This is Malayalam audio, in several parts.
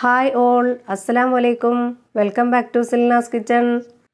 ഹായ് ഓൾ അസ്സലാം വലൈക്കും welcome back to Silna's kitchen.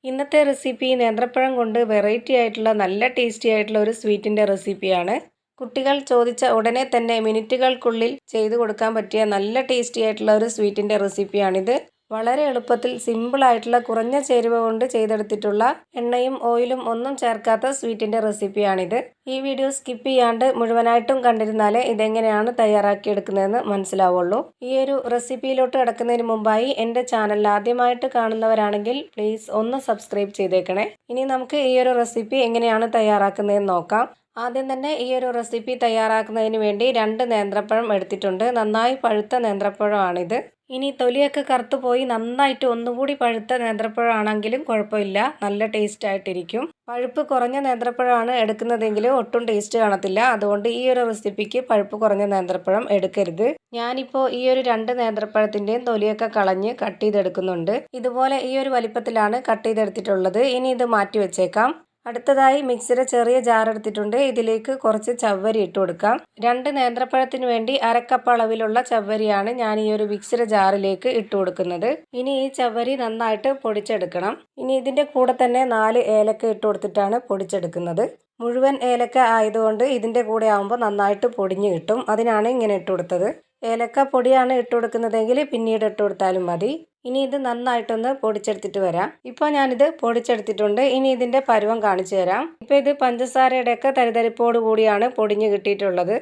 ഇന്നത്തെ റെസിപ്പി നേന്ത്രപ്പഴം കൊണ്ട് വെറൈറ്റി ആയിട്ടുള്ള നല്ല ടേസ്റ്റി ആയിട്ടുള്ള ഒരു സ്വീറ്റിന്റെ റെസിപ്പിയാണ്. കുട്ടികൾ ചോദിച്ച ഉടനെ തന്നെ മിനിറ്റുകൾക്കുള്ളിൽ ചെയ്തു കൊടുക്കാൻ പറ്റിയ നല്ല ടേസ്റ്റി ആയിട്ടുള്ള ഒരു സ്വീറ്റിന്റെ റെസിപ്പിയാണിത്. വളരെ എളുപ്പത്തിൽ സിമ്പിളായിട്ടുള്ള കുറഞ്ഞ ചേരുവ കൊണ്ട് ചെയ്തെടുത്തിട്ടുള്ള എണ്ണയും ഓയിലും ഒന്നും ചേർക്കാത്ത സ്വീറ്റിന്റെ റെസിപ്പിയാണിത് ഈ വീഡിയോ സ്കിപ്പ് ചെയ്യാണ്ട് മുഴുവനായിട്ടും കണ്ടിരുന്നാലേ ഇതെങ്ങനെയാണ് തയ്യാറാക്കിയെടുക്കുന്നതെന്ന് മനസ്സിലാവുള്ളൂ. ഈ ഒരു റെസിപ്പിയിലോട്ട് കിടക്കുന്നതിന് മുമ്പായി എന്റെ ചാനൽ ആദ്യമായിട്ട് കാണുന്നവരാണെങ്കിൽ പ്ലീസ് ഒന്ന് സബ്സ്ക്രൈബ് ചെയ്തേക്കണേ. ഇനി നമുക്ക് ഈ ഒരു റെസിപ്പി എങ്ങനെയാണ് തയ്യാറാക്കുന്നതെന്ന് നോക്കാം. ആദ്യം തന്നെ ഈ ഒരു റെസിപ്പി തയ്യാറാക്കുന്നതിന് വേണ്ടി രണ്ട് നേന്ത്രപ്പഴം എടുത്തിട്ടുണ്ട്. നന്നായി പഴുത്ത നേന്ത്രപ്പഴമാണിത്. ഇനി തൊലിയൊക്കെ കറുത്തു പോയി നന്നായിട്ട് ഒന്നുകൂടി പഴുത്ത നേന്ത്രപ്പഴമാണെങ്കിലും കുഴപ്പമില്ല. നല്ല ടേസ്റ്റ് ആയിട്ടിരിക്കും. പഴുപ്പ് കുറഞ്ഞ നേന്ത്രപ്പഴമാണ് എടുക്കുന്നതെങ്കിൽ ഒട്ടും ടേസ്റ്റ് കാണത്തില്ല. അതുകൊണ്ട് ഈ ഒരു റെസിപ്പിക്ക് പഴുപ്പ് കുറഞ്ഞ നേന്ത്രപ്പഴം എടുക്കരുത്. ഞാനിപ്പോൾ ഈ ഒരു രണ്ട് നേന്ത്രപ്പഴത്തിന്റെയും തൊലിയൊക്കെ കളഞ്ഞ് കട്ട് ചെയ്തെടുക്കുന്നുണ്ട്. ഇതുപോലെ ഈ ഒരു വലിപ്പത്തിലാണ് കട്ട് ചെയ്തെടുത്തിട്ടുള്ളത്. ഇനി ഇത് മാറ്റി വെച്ചേക്കാം. അടുത്തതായി മിക്സിയുടെ ചെറിയ ജാർ എടുത്തിട്ടുണ്ട്. ഇതിലേക്ക് കുറച്ച് ചവ്വരി ഇട്ട് കൊടുക്കാം. രണ്ട് നേന്ത്രപ്പഴത്തിന് വേണ്ടി അരക്കപ്പ് അളവിലുള്ള ചവ്വരിയാണ് ഞാൻ ഈ ഒരു മിക്സിയുടെ ജാറിലേക്ക് ഇട്ട് കൊടുക്കുന്നത്. ഇനി ഈ ചവ്വരി നന്നായിട്ട് പൊടിച്ചെടുക്കണം. ഇനി ഇതിന്റെ കൂടെ തന്നെ നാല് ഏലക്ക ഇട്ട് കൊടുത്തിട്ടാണ് പൊടിച്ചെടുക്കുന്നത്. മുഴുവൻ ഏലക്ക ആയതുകൊണ്ട് ഇതിന്റെ കൂടെ ആവുമ്പോൾ നന്നായിട്ട് പൊടിഞ്ഞു കിട്ടും. അതിനാണ് ഇങ്ങനെ ഇട്ട് കൊടുത്തത്. ഏലക്ക പൊടിയാണ് ഇട്ട് കൊടുക്കുന്നതെങ്കിൽ പിന്നീട് ഇട്ട് കൊടുത്താലും മതി. ഇനി ഇത് നന്നായിട്ടൊന്ന് പൊടിച്ചെടുത്തിട്ട് വരാം. ഇപ്പോൾ ഞാനിത് പൊടിച്ചെടുത്തിട്ടുണ്ട്. ഇനി ഇതിന്റെ പരുവം കാണിച്ചു തരാം. ഇപ്പോൾ ഇത് പഞ്ചസാരയുടെയൊക്കെ തരിതരിപ്പോട് കൂടിയാണ് പൊടിഞ്ഞ് കിട്ടിയിട്ടുള്ളത്.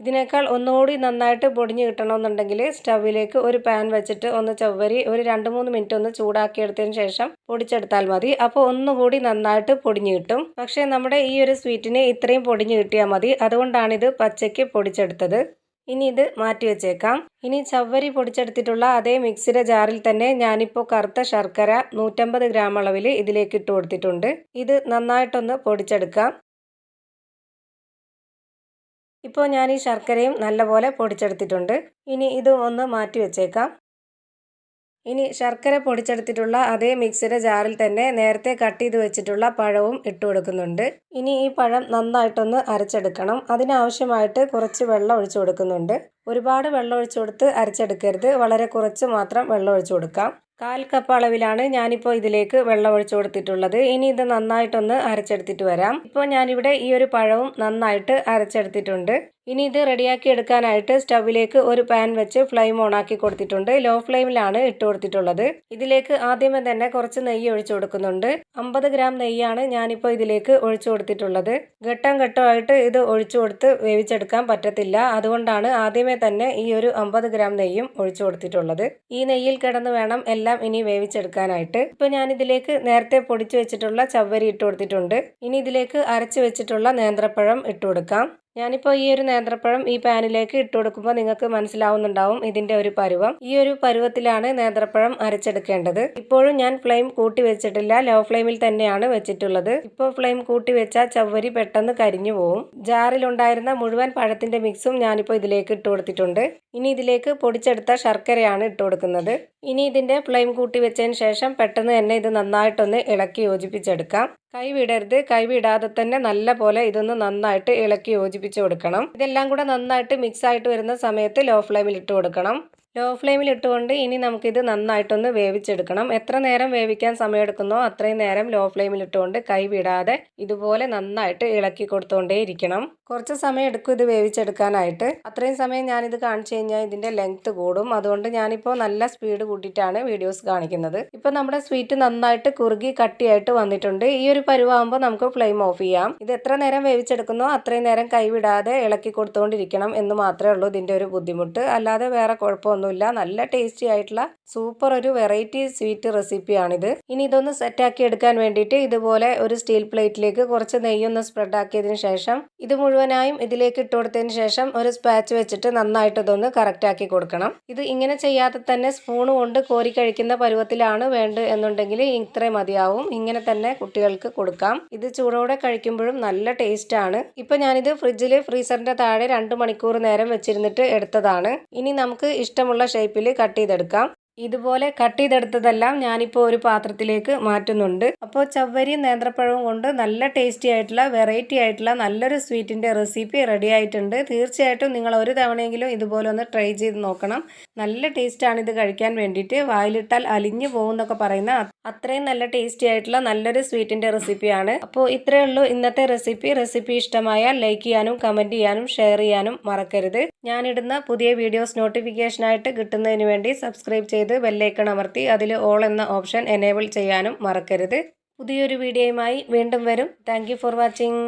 ഇതിനേക്കാൾ ഒന്നുകൂടി നന്നായിട്ട് പൊടിഞ്ഞ് കിട്ടണമെന്നുണ്ടെങ്കിൽ സ്റ്റൗവിലേക്ക് ഒരു പാൻ വെച്ചിട്ട് ഒന്ന് ചവ്വരി ഒരു രണ്ട് മൂന്ന് മിനിറ്റ് ഒന്ന് ചൂടാക്കിയെടുത്തതിന് ശേഷം പൊടിച്ചെടുത്താൽ മതി. അപ്പോൾ ഒന്നുകൂടി നന്നായിട്ട് പൊടിഞ്ഞ് കിട്ടും. പക്ഷേ നമ്മുടെ ഈ ഒരു സ്വീറ്റിന് ഇത്രയും പൊടിഞ്ഞ് കിട്ടിയാൽ മതി. അതുകൊണ്ടാണിത് പച്ചയ്ക്ക് പൊടിച്ചെടുത്തത്. ഇനി ഇത് മാറ്റി വെച്ചേക്കാം. ഇനി ചവ്വരി പൊടിച്ചെടുത്തിട്ടുള്ള അതേ മിക്സിയുടെ ജാറിൽ തന്നെ ഞാനിപ്പോൾ കറുത്ത ശർക്കര നൂറ്റമ്പത് ഗ്രാം അളവിൽ ഇതിലേക്ക് ഇട്ട് കൊടുത്തിട്ടുണ്ട്. ഇത് നന്നായിട്ടൊന്ന് പൊടിച്ചെടുക്കാം. ഇപ്പോൾ ഞാൻ ഈ ശർക്കരയും നല്ലപോലെ പൊടിച്ചെടുത്തിട്ടുണ്ട്. ഇനി ഇത് ഒന്ന് മാറ്റി വെച്ചേക്കാം. ഇനി ശർക്കര പൊടിച്ചെടുത്തിട്ടുള്ള അതേ മിക്സിയുടെ ജാറിൽ തന്നെ നേരത്തെ കട്ട് ചെയ്ത് വെച്ചിട്ടുള്ള പഴവും ഇട്ടു കൊടുക്കുന്നുണ്ട്. ഇനി ഈ പഴം നന്നായിട്ടൊന്ന് അരച്ചെടുക്കണം. അതിനാവശ്യമായിട്ട് കുറച്ച് വെള്ളം ഒഴിച്ചു കൊടുക്കുന്നുണ്ട്. ഒരുപാട് വെള്ളം ഒഴിച്ചു കൊടുത്ത് അരച്ചെടുക്കരുത്. വളരെ കുറച്ച് മാത്രം വെള്ളം ഒഴിച്ചു കൊടുക്കാം. കാൽ കപ്പ് അളവിലാണ് ഞാനിപ്പോൾ ഇതിലേക്ക് വെള്ളം ഒഴിച്ചു കൊടുത്തിട്ടുള്ളത്. ഇനി ഇത് നന്നായിട്ടൊന്ന് അരച്ചെടുത്തിട്ട് വരാം. ഇപ്പോൾ ഞാനിവിടെ ഈ ഒരു പഴവും നന്നായിട്ട് അരച്ചെടുത്തിട്ടുണ്ട്. ഇനി ഇത് റെഡിയാക്കി എടുക്കാനായിട്ട് സ്റ്റവിലേക്ക് ഒരു പാൻ വെച്ച് ഫ്ലെയിം ഓൺ ആക്കി കൊടുത്തിട്ടുണ്ട്. ലോ ഫ്ലെയിമിലാണ് ഇട്ട് കൊടുത്തിട്ടുള്ളത്. ഇതിലേക്ക് ആദ്യമേ തന്നെ കുറച്ച് നെയ്യ് ഒഴിച്ചു കൊടുക്കുന്നുണ്ട്. അമ്പത് ഗ്രാം നെയ്യാണ് ഞാനിപ്പോൾ ഇതിലേക്ക് ഒഴിച്ചു കൊടുത്തിട്ടുള്ളത്. ഘട്ടം ഘട്ടമായിട്ട് ഇത് ഒഴിച്ചു കൊടുത്ത് വേവിച്ചെടുക്കാൻ പറ്റത്തില്ല. അതുകൊണ്ടാണ് ആദ്യമേ തന്നെ ഈ ഒരു അമ്പത് ഗ്രാം നെയ്യും ഒഴിച്ചു കൊടുത്തിട്ടുള്ളത്. ഈ നെയ്യിൽ കിടന്ന് വേണം എല്ലാം ഇനി വേവിച്ചെടുക്കാനായിട്ട്. ഇപ്പോൾ ഞാൻ ഇതിലേക്ക് നേരത്തെ പൊടിച്ചു വെച്ചിട്ടുള്ള ചവ്വരി ഇട്ട് കൊടുത്തിട്ടുണ്ട്. ഇനി ഇതിലേക്ക് അരച്ചു വെച്ചിട്ടുള്ള നേന്ത്രപ്പഴം ഇട്ട് കൊടുക്കാം. ഞാനിപ്പോൾ ഈ ഒരു നേന്ത്രപ്പഴം ഈ പാനിലേക്ക് ഇട്ട് കൊടുക്കുമ്പോൾ നിങ്ങൾക്ക് മനസ്സിലാവുന്നുണ്ടാവും ഇതിന്റെ ഒരു പരുവം. ഈ ഒരു പരുവത്തിലാണ് നേന്ത്രപ്പഴം അരച്ചെടുക്കേണ്ടത്. ഇപ്പോഴും ഞാൻ ഫ്ലെയിം കൂട്ടി വെച്ചിട്ടില്ല. ലോ ഫ്ലെയിമിൽ തന്നെയാണ് വെച്ചിട്ടുള്ളത്. ഇപ്പോൾ ഫ്ലെയിം കൂട്ടി വെച്ചാൽ ചവ്വരി പെട്ടെന്ന് കരിഞ്ഞു പോവും. ജാറിലുണ്ടായിരുന്ന മുഴുവൻ പഴത്തിന്റെ മിക്സും ഞാനിപ്പോൾ ഇതിലേക്ക് ഇട്ട് കൊടുത്തിട്ടുണ്ട്. ഇനി ഇതിലേക്ക് പൊടിച്ചെടുത്ത ശർക്കരയാണ് ഇട്ട് കൊടുക്കുന്നത്. ഇനി ഇതിന്റെ ഫ്ലെയിം കൂട്ടി വെച്ചതിന് ശേഷം പെട്ടെന്ന് തന്നെ ഇത് നന്നായിട്ടൊന്ന് ഇളക്കി യോജിപ്പിച്ചെടുക്കാം. കൈ വിടരുത്. കൈ വിടാതെ തന്നെ നല്ല പോലെ ഇതൊന്ന് നന്നായിട്ട് ഇളക്കി യോജിപ്പിച്ച് കൊടുക്കണം. ഇതെല്ലാം കൂടെ നന്നായിട്ട് മിക്സ് ആയിട്ട് വരുന്ന സമയത്ത് ലോ ഫ്ലെയിമിൽ ഇട്ട് കൊടുക്കണം. ലോ ഫ്ലെയിമിൽ ഇട്ടുകൊണ്ട് ഇനി നമുക്കിത് നന്നായിട്ടൊന്ന് വേവിച്ചെടുക്കണം. എത്ര നേരം വേവിക്കാൻ സമയമെടുക്കുന്നോ അത്രയും നേരം ലോ ഫ്ലെയിമിൽ ഇട്ടുകൊണ്ട് കൈ വിടാതെ ഇതുപോലെ നന്നായിട്ട് ഇളക്കി കൊടുത്തുകൊണ്ടേ ഇരിക്കണം കുറച്ച് സമയം എടുക്കും ഇത് വേവിച്ചെടുക്കാനായിട്ട്. അത്രയും സമയം ഞാനിത് കാണിച്ചു കഴിഞ്ഞാൽ ഇതിന്റെ ലെങ്ത്ത് കൂടും. അതുകൊണ്ട് ഞാനിപ്പോൾ നല്ല സ്പീഡ് കൂട്ടിയിട്ടാണ് വീഡിയോസ് കാണിക്കുന്നത്. ഇപ്പോൾ നമ്മുടെ സ്വീറ്റ് നന്നായിട്ട് കുറുകി കട്ടിയായിട്ട് വന്നിട്ടുണ്ട്. ഈ ഒരു പരുവാകുമ്പോൾ നമുക്ക് ഫ്ലെയിം ഓഫ് ചെയ്യാം. ഇത് എത്ര നേരം വേവിച്ചെടുക്കുന്നോ അത്രയും നേരം കൈവിടാതെ ഇളക്കി കൊടുത്തുകൊണ്ടിരിക്കണം എന്ന് മാത്രമേ ഉള്ളൂ ഇതിന്റെ ഒരു ബുദ്ധിമുട്ട്. അല്ലാതെ വേറെ കുഴപ്പമൊന്നുമില്ല. നല്ല ടേസ്റ്റി ആയിട്ടുള്ള സൂപ്പർ ഒരു വെറൈറ്റി സ്വീറ്റ് റെസിപ്പിയാണിത് ഇനി ഇതൊന്ന് സെറ്റാക്കി എടുക്കാൻ വേണ്ടിയിട്ട് ഇതുപോലെ ഒരു സ്റ്റീൽ പ്ലേറ്റിലേക്ക് കുറച്ച് നെയ്യൊന്ന് സ്പ്രെഡ് ആക്കിയതിന് ശേഷം ഇത് മുഴുവനായും ഇതിലേക്ക് ഇട്ട് കൊടുത്തതിന് ശേഷം ഒരു സ്പാച്ച് വെച്ചിട്ട് നന്നായിട്ട് ഇതൊന്ന് കറക്റ്റ് ആക്കി കൊടുക്കണം. ഇത് ഇങ്ങനെ ചെയ്യാതെ തന്നെ സ്പൂൺ കൊണ്ട് കോരി കഴിക്കുന്ന പരുവത്തിലാണ് വേണ്ടത് എന്നുണ്ടെങ്കിൽ ഇത്രയും മതിയാവും. ഇങ്ങനെ തന്നെ കുട്ടികൾക്ക് കൊടുക്കാം. ഇത് ചൂടോടെ കഴിക്കുമ്പോഴും നല്ല ടേസ്റ്റ് ആണ്. ഇപ്പൊ ഞാനിത് ഫ്രിഡ്ജിൽ ഫ്രീസറിന്റെ താഴെ രണ്ട് മണിക്കൂർ നേരം വെച്ചിരുന്നിട്ട് എടുത്തതാണ്. ഇനി നമുക്ക് ഇഷ്ടമുള്ള ഷേപ്പിൽ കട്ട് ചെയ്തെടുക്കാം. ഇതുപോലെ കട്ട് ചെയ്തെടുത്തതെല്ലാം ഞാനിപ്പോൾ ഒരു പാത്രത്തിലേക്ക് മാറ്റുന്നുണ്ട്. അപ്പോൾ ചവ്വരിയും നേന്ത്രപ്പഴവും കൊണ്ട് നല്ല ടേസ്റ്റി ആയിട്ടുള്ള വെറൈറ്റി ആയിട്ടുള്ള നല്ലൊരു സ്വീറ്റിന്റെ റെസിപ്പി റെഡി ആയിട്ടുണ്ട്. തീർച്ചയായിട്ടും നിങ്ങൾ ഒരു തവണയെങ്കിലും ഇതുപോലെ ഒന്ന് ട്രൈ ചെയ്ത് നോക്കണം. നല്ല ടേസ്റ്റാണ് ഇത് കഴിക്കാൻ വേണ്ടിയിട്ട്. വായിലിട്ടാൽ അലിഞ്ഞു പോകുന്നൊക്കെ പറയുന്ന അത്രയും നല്ല ടേസ്റ്റി ആയിട്ടുള്ള നല്ലൊരു സ്വീറ്റിന്റെ റെസിപ്പിയാണ് അപ്പോൾ ഇത്രയേ ഉള്ളൂ ഇന്നത്തെ റെസിപ്പി റെസിപ്പി ഇഷ്ടമായാൽ ലൈക്ക് ചെയ്യാനും കമന്റ് ചെയ്യാനും ഷെയർ ചെയ്യാനും മറക്കരുത്. ഞാനിടുന്ന പുതിയ വീഡിയോസ് നോട്ടിഫിക്കേഷനായിട്ട് കിട്ടുന്നതിന് വേണ്ടി സബ്സ്ക്രൈബ് ചെയ്ത് ബെല്ലൈക്കൺ അമർത്തി അതിൽ ഓൾ എന്ന ഓപ്ഷൻ എനേബിൾ ചെയ്യാനും മറക്കരുത്. പുതിയൊരു വീഡിയോയുമായി വീണ്ടും വരും. Thank for watching